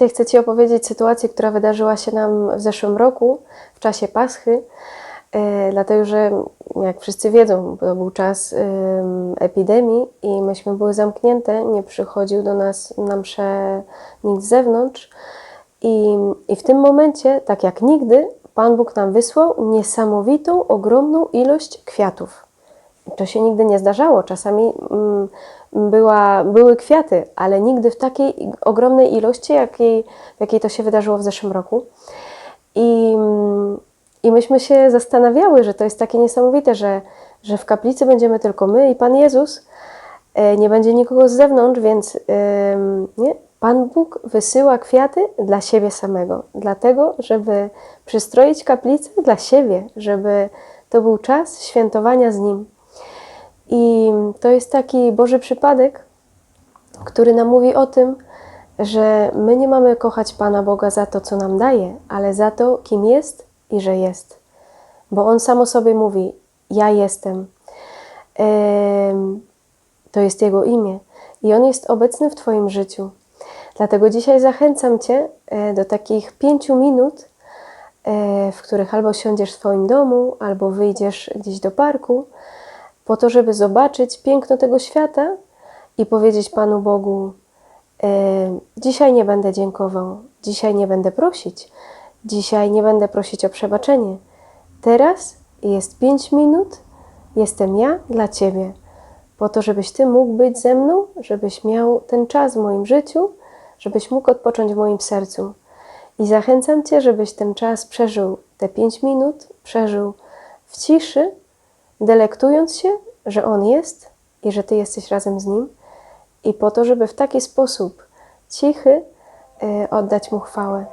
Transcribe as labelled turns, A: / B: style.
A: Dzisiaj chcę Ci opowiedzieć sytuację, która wydarzyła się nam w zeszłym roku, w czasie Paschy. E, dlatego, że jak wszyscy wiedzą, to był czas epidemii i myśmy były zamknięte, nie przychodził do nas na mszę nikt z zewnątrz. I, I w tym momencie, tak jak nigdy, Pan Bóg nam wysłał niesamowitą, ogromną ilość kwiatów. To się nigdy nie zdarzało. Czasami mm, była, były kwiaty, ale nigdy w takiej ogromnej ilości, jakiej, jakiej to się wydarzyło w zeszłym roku. I, mm, I myśmy się zastanawiały, że to jest takie niesamowite, że, że w kaplicy będziemy tylko my i Pan Jezus. E, Nie będzie nikogo z zewnątrz, więc nie? Pan Bóg wysyła kwiaty dla siebie samego, dlatego, żeby przystroić kaplicę dla siebie, żeby to był czas świętowania z Nim. I to jest taki Boży przypadek, który nam mówi o tym, że my nie mamy kochać Pana Boga za to, co nam daje, ale za to, kim jest i że jest. Bo On sam o sobie mówi: Ja jestem. Em, To jest Jego imię i On jest obecny w Twoim życiu. Dlatego dzisiaj zachęcam Cię e, do takich pięciu minut, e, w których albo siądziesz w swoim domu, albo wyjdziesz gdzieś do parku, po to, żeby zobaczyć piękno tego świata i powiedzieć Panu Bogu: e, Dzisiaj nie będę dziękował, dzisiaj nie będę prosić, dzisiaj nie będę prosić o przebaczenie. Teraz jest pięć minut, jestem ja dla Ciebie, po to, żebyś Ty mógł być ze mną, żebyś miał ten czas w moim życiu, żebyś mógł odpocząć w moim sercu. I zachęcam Cię, żebyś ten czas przeżył, te pięć minut przeżył w ciszy, delektując się, że On jest i że Ty jesteś razem z Nim, i po to, żeby w taki sposób cichy e, oddać Mu chwałę.